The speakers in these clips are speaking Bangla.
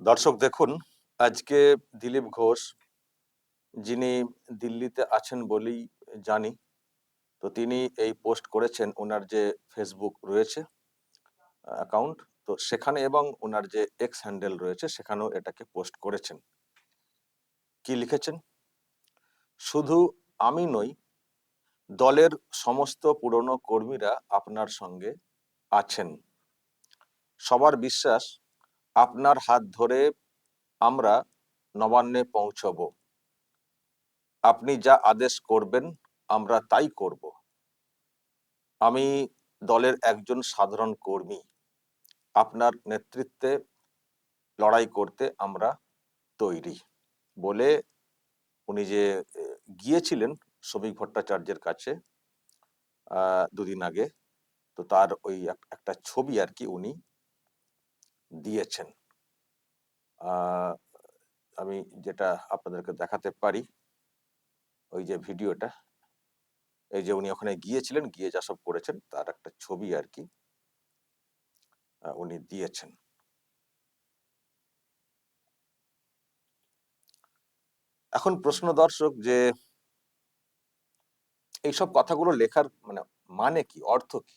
দর্শক দেখুন, আজকে দিলীপ ঘোষ, যিনি দিল্লিতে আছেন বলেই জানি, তো তিনি এই পোস্ট করেছেন ওনার যে ফেসবুক রয়েছে অ্যাকাউন্ট তো সেখানে এবং ওনার যে এক্স হ্যান্ডেল রয়েছে, সেখানেও এটাকে পোস্ট করেছেন। কি লিখেছেন? শুধু আমি নই, দলের সমস্ত পুরনো কর্মীরা আপনার সঙ্গে আছেন। সবার বিশ্বাস আপনার হাত ধরে আমরা নবান্নে পৌঁছব। আপনি যা আদেশ করবেন, আমরা তাই করব। আমি দলের একজন সাধারণ কর্মী। আপনার নেতৃত্বে লড়াই করতে আমরা তৈরি বলে উনি যে গিয়েছিলেন শ্রমিক ভট্টাচার্যের কাছে দুদিন আগে, তো তার ওই একটা ছবি আর কি উনি দিয়েছেন। আমি যেটা আপনাদেরকে দেখাতে পারি, ওই যে ভিডিওটা, এই যে উনি ওখানে গিয়েছিলেন, গিয়ে যা সব করেছেন, তার একটা ছবি আর কি উনি দিয়েছেন। এখন প্রশ্ন দর্শক যে, এইসব কথাগুলো লেখার মানে মানে কি, অর্থ কি?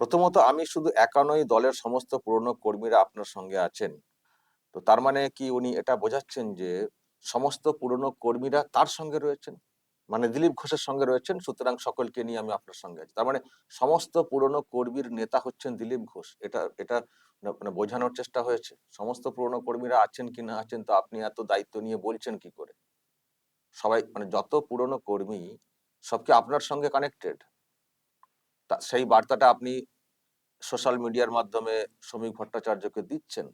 প্রথমত আমি শুধু একা নই দলের সমস্ত পুরনো কর্মীরা আপনার সঙ্গে আছেন। তো তার মানে কি উনি এটা বোঝাচ্ছেন যে সমস্ত পুরনো কর্মীরা তার সঙ্গে রয়েছেন? মানে দিলীপ ঘোষের সঙ্গে রয়েছেন, সুতরাং সকলকে নিয়ে আমি আপনার সঙ্গে আছি। তার মানে সমস্ত পুরনো কর্মীর নেতা হচ্ছেন দিলীপ ঘোষ। এটা এটা মানে বোঝানোর চেষ্টা হয়েছে। সমস্ত পুরনো কর্মীরা আছেন কি না আছেন তো আপনি এত দায়িত্ব নিয়ে বলছেন কি করে? সবাই মানে যত পুরনো কর্মী সবকে আপনার সঙ্গে কানেক্টেড সেই বার্তাটা আপনি সোশ্যাল মিডিয়ার মাধ্যমে শ্রমিক ভট্টাচার্যকে দিচ্ছেন?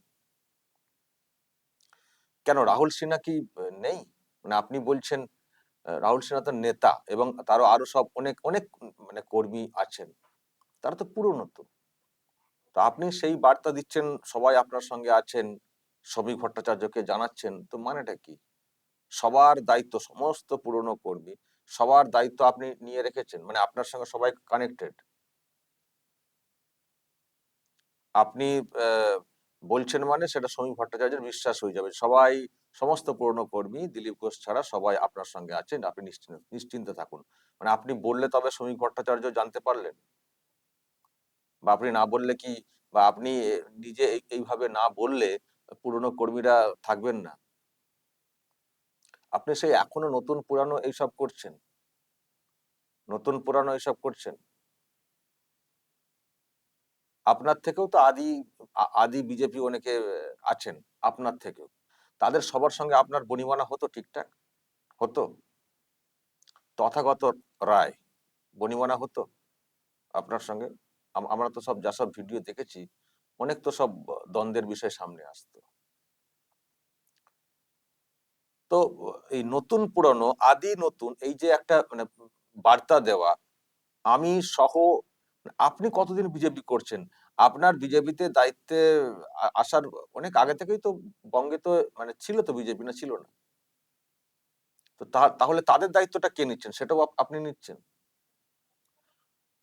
কেন রাহুল সিনহা কি নেই? মানে আপনি বলছেন রাহুল সিনহা তো নেতা এবং তারও আরও সব অনেক অনেক মানে কর্মী আছেন। তারা তো পুরনো তো। তো আপনি সেই বার্তা দিচ্ছেন, সবাই আপনার সঙ্গে আছেন, শ্রমিক ভট্টাচার্যকে জানাচ্ছেন, তো মানেটা কি? সবার দায়িত্ব সমস্ত পুরনো কর্মী সবার দায়িত্ব আপনি নিয়ে রেখেছেন মানে আপনার সঙ্গে সবাই কানেক্টেড আপনি বলছেন মানে সেটা শ্রমিক ভট্টাচার্যের বিশ্বাস হয়ে যাবে। সবাই, সমস্ত পুরনো কর্মী, দিলীপ ঘোষ ছাড়া সবাই আপনার সঙ্গে আছেন, আপনি নিশ্চিন্ত থাকুন। মানে আপনি বললে তবে শ্রমিক ভট্টাচার্য জানতে পারলেন? বা আপনি না বললে কি, বা আপনি নিজে এই- এইভাবে না বললে পুরনো কর্মীরা থাকবেন না? আপনি সেই এখনও নতুন পুরানো এইসব করছেন? নতুন পুরানো এইসব করছেন? আপনার থেকেও তো আদি আদি বিজেপি অনেকে আছেন, আপনার থেকেও। তাদের সবার সঙ্গে আপনার বনিমানা হতো ঠিকঠাক? হতো? তথাগত রায় বনিমানা হতো আপনার সঙ্গে? আম- আমরা তো সব যা সব ভিডিও দেখেছি, অনেক তো সব দ্বন্দ্বের বিষয় সামনে আসতো। তো এই নতুন পুরনো, আদি নতুন, এই যে একটা মানে বার্তা দেওয়া, আমি সহ, আপনি কতদিন বিজেপি করছেন? আপনার বিজেপিতে দায়িত্বে আসার অনেক আগে থেকেই তো বঙ্গে তো মানে ছিল তো বিজেপি না ছিল না? তো তাহলে তাদের দায়িত্বটা কে নিচ্ছেন? সেটাও আপনি নিচ্ছেন?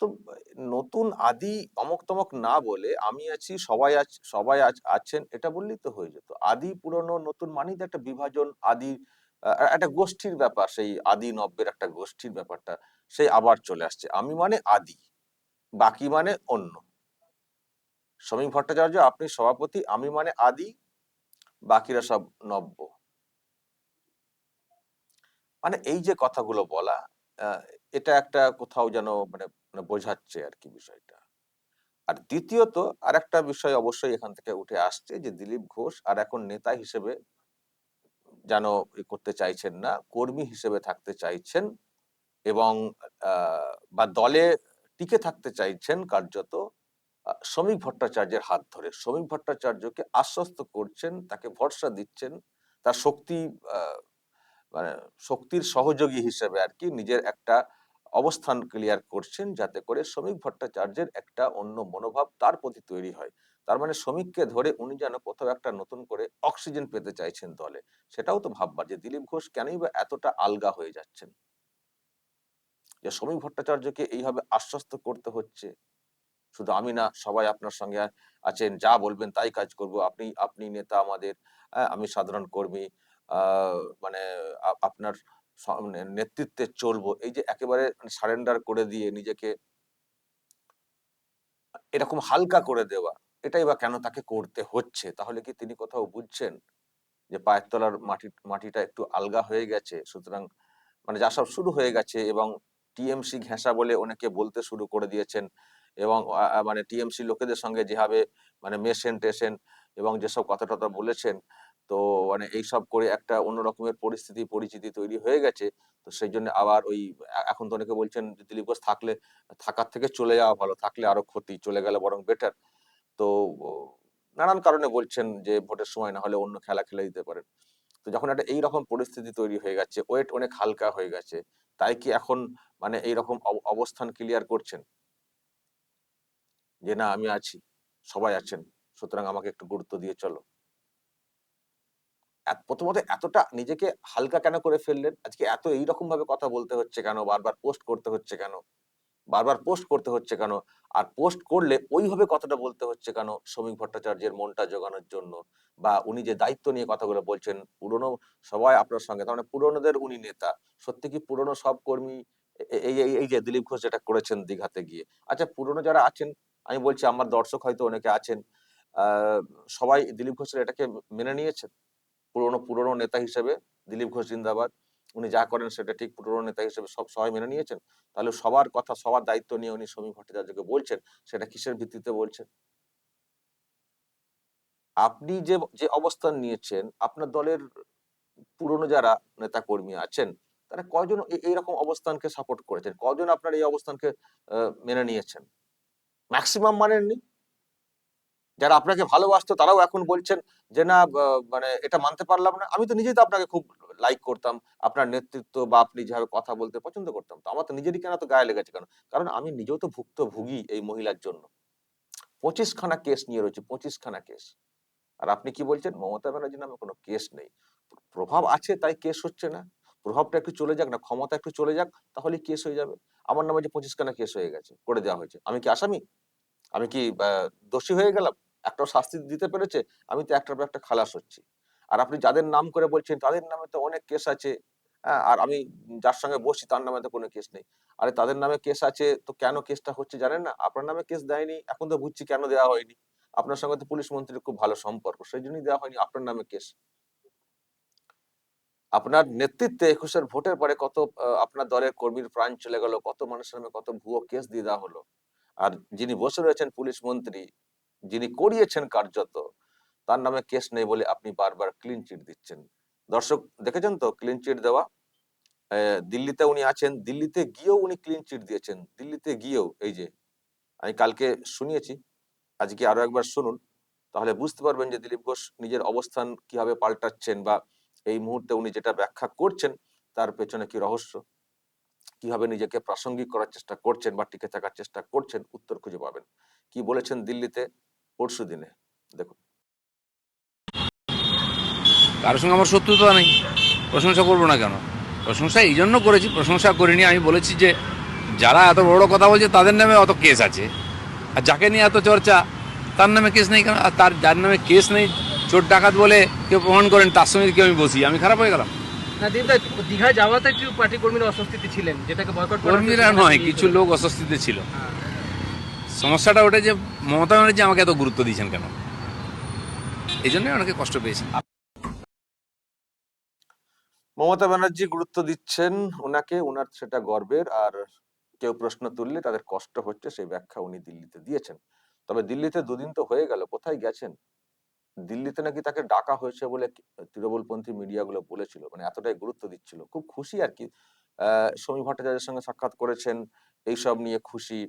তো নতুন আদি অমক তমক না বলে আমি আছি, সবাই আছ- সবাই আছেন, এটা বললেই তো হয়ে যেত। আদি পুরনো নতুন মানেই তো একটা বিভাজন, আদি একটা গোষ্ঠীর ব্যাপার, সেই আদি নব্যের একটা গোষ্ঠীর ব্যাপারটা সেই আবার চলে আসছে। আমি মানে আদি, বাকি মানে অন্য। শ্রমিক ভট্টাচার্য, আপনি সভাপতি, আমি মানে আদি, বাকিরা সব নব্য। মানে এই যে কথাগুলো বলা এটা একটা কোথাও যেন মানে মানে বোঝাচ্ছে আর কি বিষয়টা। আর দ্বিতীয়ত আর একটা বিষয় অবশ্যই এখান থেকে উঠে আসছে যে, দিলীপ ঘোষ আর এখন নেতা হিসেবে যেন করতে চাইছেন না, কর্মী হিসেবে থাকতে চাইছেন এবং বা দলে টিকে থাকতে চাইছেন কার্যত শ্রমিক ভট্টাচার্যের হাত ধরে। শ্রমিক ভট্টাচার্যকে আশ্বস্ত করছেন, তাকে ভরসা দিচ্ছেন, তার শক্তি মানে শক্তির সহযোগী হিসেবে আর কি নিজের একটা অবস্থান ক্লিয়ার করছেন যাতে করে শ্রমিক ভট্টাচার্যের একটা অন্য মনোভাব তার প্রতি তৈরি হয়। তার মানে শ্রমিককে ধরে উনি যেন কোথাও একটা নতুন করে অক্সিজেন পেতে চাইছেন দলে। সেটাও তো ভাববার যে দিলীপ ঘোষ কেনই বা এতটা আলগা হয়ে যাচ্ছেন? যে শ্রমিক ভট্টাচার্যকে এইভাবে আশ্বস্ত করতে হচ্ছে। শুধু আমি না, সবাই আপনার সঙ্গে আছেন, যা বলবেন তাই কাজ করব। আপনি আপনি নেতা আমাদের আমি সাধারণ কর্মী মানে আপনার নেতৃত্বে চলবো, এই যে একেবারে সারেন্ডার করে দিয়ে নিজেকে এরকম হালকা করে দেওয়া, এটাই বা কেন তাকে করতে হচ্ছে? তাহলে কি তিনি কোথাও বুঝছেন যে পায়ের তলার মাটি, মাটিটা একটু আলগা হয়ে গেছে? সুতরাং মানে যা সব শুরু হয়ে গেছে এবং টিএমসি ঘেঁষা বলে অনেকে বলতে শুরু করে দিয়েছেন এবং মানে টিএমসি লোকেদের সঙ্গে যেভাবে মানে মেশেন টেশেন এবং যেসব কথা টথা বলেছেন তো মানে এইসব করে একটা অন্য রকমের পরিস্থিতি, পরিচিতি তৈরি হয়ে গেছে। তো সেই জন্য আবার ওই এখন তো অনেকে বলছেন দিলীপ ঘোষ থাকলে, থাকার থেকে চলে যাওয়া ভালো, থাকলে আরও ক্ষতি, চলে গেলে বরং বেটার তো নানান কারণে বলছেন যে, ভোটের সময় না হলে অন্য খেলা খেলে দিতে পারেন। তো যখন একটা এইরকম পরিস্থিতি তৈরি হয়ে গেছে, ওয়েট অনেক হালকা হয়ে গেছে, তাই কি এখন মানে এইরকম অব- অবস্থান ক্লিয়ার করছেন? যে, না, আমি আছি, সবাই আছেন, সুতরাং আমাকে একটু গুরুত্ব দিয়ে চলো। প্রথমত এতটা নিজেকে হালকা কেন করে ফেললেন? আজকে এত এইরকম ভাবে কথা বলতে হচ্ছে কেন? বারবার পোস্ট করতে হচ্ছে কেন? বারবার পোস্ট করতে হচ্ছে কেন? আর পোস্ট করলে ওইভাবে কথাটা বলতে হচ্ছে কেন শ্রমিক ভট্টাচার্যের মনটা জোগানোর জন্য? বা উনি যে দায়িত্ব নিয়ে কথাগুলো বলছেন, পুরনো সবাই আপনার সঙ্গে, তার মানে পুরনোদের উনি নেতা। সত্যি কি পুরনো সব কর্মী এই এই যে দিলীপ ঘোষ যেটা করেছেন দীঘাতে গিয়ে। আচ্ছা পুরনো যারা আছেন, আমি বলছি আমার দর্শক হয়তো অনেকে আছেন সবাই দিলীপ ঘোষের এটাকে মেনে নিয়েছেন? পুরনো পুরনো নেতা হিসেবে দিলীপ ঘোষ জিন্দাবাদ। উনি যা করেন সেটা ঠিক পুরনো নেতা হিসেবে সব সবাই মেনে নিয়েছেন। তাহলে সবার কথা, সবার দায়িত্ব নিয়ে উনি শ্রমিক ভট্টাচার্যকে বলছেন, সেটা কিসের ভিত্তিতে বলছেন? আপনি যে যে অবস্থান নিয়েছেন, আপনার দলের পুরনো যারা নেতা কর্মী আছেন, তারা কয়জন এইরকম অবস্থানকে সাপোর্ট করেছেন? কজন আপনার এই অবস্থানকে মেনে নিয়েছেন? ম্যাক্সিমাম মানেননি? যারা আপনাকে ভালোবাসতো তারাও এখন বলছেন যে, না মানে এটা মানতে পারলাম না। আমি তো নিজেই তো আপনাকে খুব লাইক করতাম, আপনার নেতৃত্ব বা আপনি যেভাবে কথা বলতে পছন্দ করতাম। তো আমার তো নিজেরই কেন তো গায়ে লেগেছে কেন? কারণ আমি নিজেও তো ভুক্তভোগী এই মহিলার জন্য। পঁচিশ খানা কেস নিয়ে রয়েছে পঁচিশ খানা কেস আর আপনি কি বলছেন? মমতা ব্যানার্জি নামে কোনো কেস নেই। প্রভাব আছে, তাই কেস হচ্ছে না। প্রভাবটা একটু চলে যাক না, ক্ষমতা একটু চলে যাক তাহলে কেস হয়ে যাবে। আমার নামে যে পঁচিশ খানা কেস হয়ে গেছে, করে দেওয়া হয়েছে। আমি কি আসামি? আমি কি দোষী হয়ে গেলাম? একটাও শাস্তি দিতে পেরেছে আমি তো একটার পর একটা খালাস হচ্ছি। আর আপনি যাদের নাম করে বলছেন তাদের নামে তো অনেক কেস আছে হ্যাঁ, আর আমি যার সঙ্গে বসছি তার নামে তো কোনো কেস নেই। আরে তাদের নামে কেস আছে তো কেন কেসটা হচ্ছে জানেন না? আপনার নামে কেস দেয়নি এখন তো বুঝছি কেন দেওয়া হয়নি। আপনার সঙ্গে তো পুলিশ মন্ত্রীর খুব ভালো সম্পর্ক সেই জন্যই দেওয়া হয়নি আপনার নামে কেস। আপনার নেতৃত্বে একুশের ভোটের পরে কত আপনার দলের কর্মীর প্রাণ চলে গেল কত মানুষের নামে কত ভুয়ো কেস দিয়ে দেওয়া হলো। আর যিনি বসে রয়েছেন পুলিশ মন্ত্রী যিনি করিয়েছেন কার্যত, তার নামে কেস নেই বলে আপনি বারবার ক্লিন চিট দিচ্ছেন। দর্শক, দেখেছেন তো ক্লিন চিট দেওয়া? দিল্লিতে উনি আছেন, দিল্লিতে গিয়েও উনি ক্লিন চিট দিয়েছেন। দিল্লিতে গিয়েও, এই যে, আমি কালকে শুনিয়েছি, আজকে আরও একবার শুনুন, তাহলে বুঝতে পারবেন যে দিলীপ ঘোষ নিজের অবস্থান কীভাবে পাল্টাচ্ছেন বা এই মুহূর্তে উনি যেটা ব্যাখ্যা করছেন, তার পেছনে কি রহস্য? কীভাবে নিজেকে প্রাসঙ্গিক করার চেষ্টা করছেন বা টিকে থাকার চেষ্টা করছেন? উত্তর খুঁজে পাবেন। কি বলেছেন দিল্লিতে? পরশু দিনে। দেখুন। কারোর সঙ্গে আমার শত্রুতা নেই। প্রশংসা করব না কেন? প্রশংসা এই জন্য করেছি প্রশংসা করিনি। আমি বলেছি যে যারা এত বড় কথা বলছে তাদের নামে অত কেস আছে। আর যাকে নিয়ে এত চর্চা তার নামে কেস নেই কেন? আর তার যার নামে কেস নেই চোর ডাকাত বলে কেউ প্রমাণ করেন তার সঙ্গে কেউ আমি বসি। আমি খারাপ হয়ে গেলাম। না দিদা দীঘায় যাওয়াতে একটু পার্টি কর্মীরা অস্বস্তিতে ছিলেন যেটাকে বয়কট কর্মীরা নয় কিছু লোক অস্বস্তিতে ছিল। সমস্যাটা ওটা যে মমতা ব্যানার্জি আমাকে এত গুরুত্ব দিয়েছেন কেন? এই জন্যই অনেকে কষ্ট পেয়েছে মমতা ব্যানার্জি গুরুত্ব দিচ্ছেন ওনাকে ওনার সেটা গর্বের, আর কেউ প্রশ্ন তুললে তাদের কষ্ট হচ্ছে সেই ব্যাখ্যা উনি দিল্লিতে দিয়েছেন। তবে দিল্লিতে দুদিন তো হয়ে গেল, কোথায় গেছেন? দিল্লিতে নাকি তাকে ডাকা হয়েছে বলে তৃণমূলপন্থী মিডিয়াগুলো বলেছিল মানে এতটাই গুরুত্ব দিচ্ছিল। খুব খুশি আর কি। সমী ভট্টাচার্যের সঙ্গে সাক্ষাৎ করেছেন, এইসব নিয়ে খুশি।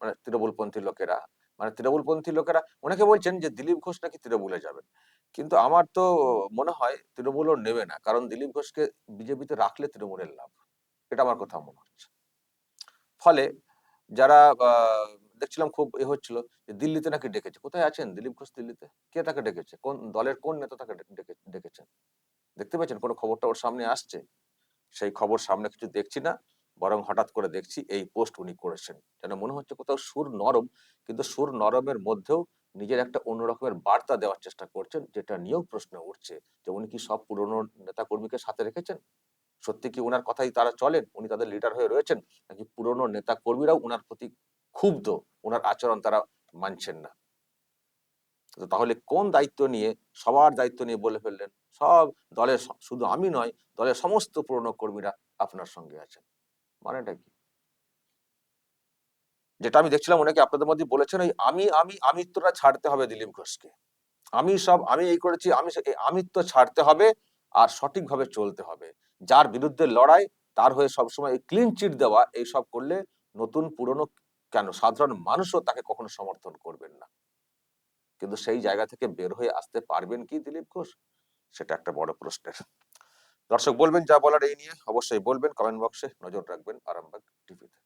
মানে তৃণমূলপন্থী লোকেরা মানে তৃণমূলপন্থী লোকেরা, অনেকে বলছেন যে দিলীপ ঘোষ নাকি তৃণমূলে যাবেন। কিন্তু আমার তো মনে হয় তৃণমূলও নেবে না, কারণ দিলীপ ঘোষকে বিজেপিতে রাখলে তৃণমূলের লাভ, এটা আমার কথা মনে হচ্ছে। ফলে যারা দেখছিলাম খুব এ হচ্ছিল যে দিল্লিতে নাকি ডেকেছে, কোথায় আছেন দিলীপ ঘোষ দিল্লিতে? কে তাকে ডেকেছে? কোন দলের কোন নেতা তাকে ডেকে- ডেকেছেন? দেখতে পাচ্ছেন কোনো খবরটা ওর সামনে আসছে? সেই খবর সামনে কিছু দেখছি না। বরং হঠাৎ করে দেখছি এই পোস্ট উনি করেছেন। যেন মনে হচ্ছে কোথাও সুর নরম, কিন্তু সুর নরমের মধ্যেও নিজের একটা অন্যরকমের বার্তা দেওয়ার চেষ্টা করছেন, যেটা নিয়েও প্রশ্ন উঠছে যে উনি কি সব পুরনো নেতাকর্মীকে সাথে রেখেছেন? সত্যি কি ওনার কথাই তারা চলেন? উনি তাদের লিডার হয়ে রয়েছেন? নাকি পুরনো নেতা কর্মীরাও ওনার প্রতি ক্ষুব্ধ? ওনার আচরণ তারা মানছেন না। তো তাহলে কোন দায়িত্ব নিয়ে, সবার দায়িত্ব নিয়ে বলে ফেললেন? সব দলের, শুধু আমি নয়, দলের সমস্ত পুরনো কর্মীরা আপনার সঙ্গে আছেন। মানেটা কি? যেটা আমি দেখছিলাম অনেকে আপনাদের মধ্যে বলেছেন ওই আমি আমি, আমিত্বটা ছাড়তে হবে দিলীপ ঘোষকে। আমি সব, আমি এই করেছি, আমি আমিত্ব ছাড়তে হবে আর সঠিকভাবে চলতে হবে। যার বিরুদ্ধে লড়াই, তার হয়ে সবসময় ক্লিন চিট দেওয়া, এই সব করলে নতুন, পুরনো কেন সাধারণ মানুষও তাকে কখনো সমর্থন করবেন না। কিন্তু সেই জায়গা থেকে বের হয়ে আসতে পারবেন কি দিলীপ ঘোষ? সেটা একটা বড় প্রশ্নের। দর্শক বলবেন যা বলার এই নিয়ে অবশ্যই বলবেন কমেন্ট বক্সে নজর রাখবেন আরামবাগ টিভিতে